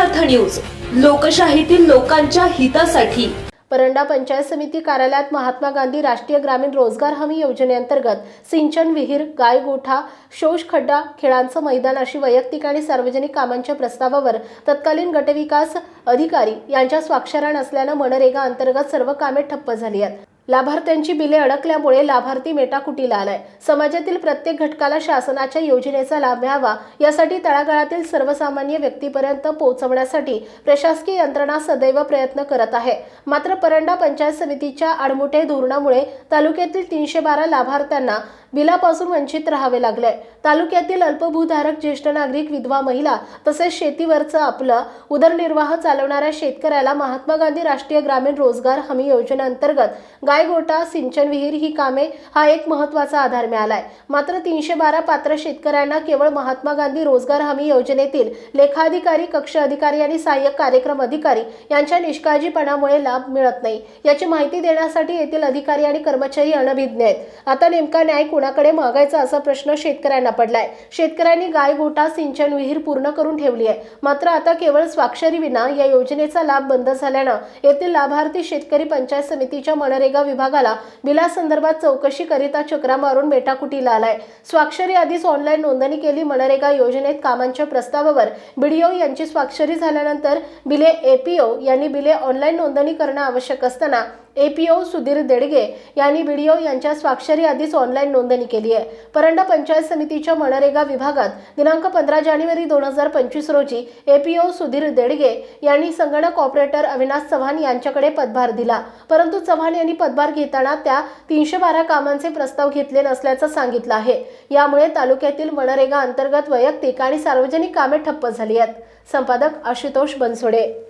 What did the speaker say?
अर्थ न्यूज. लोकशाहीतील लोकांच्या हितासाठी. परंडा पंचायत समिती कार्यालयात महात्मा गांधी राष्ट्रीय ग्रामीण रोजगार हमी योजनेअंतर्गत सिंचन विहीर गायगोठा शोष खड्डा खेळांचं मैदान अशी वैयक्तिक आणि सार्वजनिक कामांच्या प्रस्तावावर तत्कालीन गटविकास अधिकारी यांच्या स्वाक्षऱ्या नसल्यानं मनरेगा अंतर्गत सर्व कामे ठप्प झाली आहेत. लाभार्थ्यांची बिले अडकल्यामुळे लाभार्थी मेटाकुटीला आलाय. समाजातील प्रत्येक घटकाला शासनाच्या योजनेचा लाभ मिळावा यासाठी तळागाळातील सर्वसामान्य व्यक्तीपर्यंत पोहोचवण्यासाठी प्रशासकीय यंत्रणा सदैव प्रयत्न करत आहे. मात्र परंडा पंचायत समितीच्या आडमुठे धोरणामुळे तालुक्यातील तीनशे बारा लाभार्थ्यांना बिलापासून वंचित राहावे लागले. तालुक्यातील अल्पभूधारक ज्येष्ठ नागरिक विधवा महिला तसेच शेतीवरचं आपलं उदरनिर्वाह चालवणाऱ्या शेतकऱ्याला महात्मा गांधी राष्ट्रीय ग्रामीण रोजगार हमी योजनेअंतर्गत गायगोटा सिंचन विहीर ही कामे हा एक महत्त्वाचा आधार मिळालाय. मात्र तीनशे बारा पात्र शेतकऱ्यांना केवळ महात्मा गांधी रोजगार हमी योजनेतील लेखाधिकारी कक्ष अधिकारी आणि सहाय्यक कार्यक्रम अधिकारी यांच्या निष्काळजीपणामुळे लाभ मिळत नाही. याची माहिती देण्यासाठी येथील अधिकारी आणि कर्मचारी अनभिज्ञ आहेत. आता नेमका न्याय कुणाकडे मागायचा असा प्रश्न शेतकऱ्यांना पडलाय. शेतकऱ्यांनी गाय गोटा सिंचन विहीर पूर्ण करून ठेवली आहे. मात्र आता केवळ स्वाक्षरी विना या योजनेचा लाभ बंद झाल्यानं येथील लाभार्थी शेतकरी पंचायत समितीच्या मनरेगा विभागाला बिलासंदर्भात चौकशी करिता चक्रा मारून बेटाकुटीला आलाय. स्वाक्षरी आधीच ऑनलाईन नोंदणी केली मनरेगा योजनेत कामांच्या प्रस्तावावर. बीडीओ यांची स्वाक्षरी झाल्यानंतर बिले एपीओ यांनी बिले ऑनलाईन नोंदणी करणं आवश्यक असताना एपीओ सुधीर देडगे यांनी बीडीओ यांच्या स्वाक्षरी आधीच ऑनलाईन नोंदणी केली आहे. परंडा पंचायत समितीच्या मनरेगा विभागात दिनांक पंधरा जानेवारी दोन हजार पंचवीस रोजी एपीओ सुधीर देडगे यांनी संगणक ऑपरेटर अविनाश चव्हाण यांच्याकडे पदभार दिला. परंतु चव्हाण यांनी पदभार घेताना त्या तीनशे बारा कामांचे प्रस्ताव घेतले नसल्याचं सांगितलं आहे. यामुळे तालुक्यातील मनरेगा अंतर्गत वैयक्तिक आणि सार्वजनिक कामे ठप्प झाली आहेत. संपादक आशुतोष बनसोडे.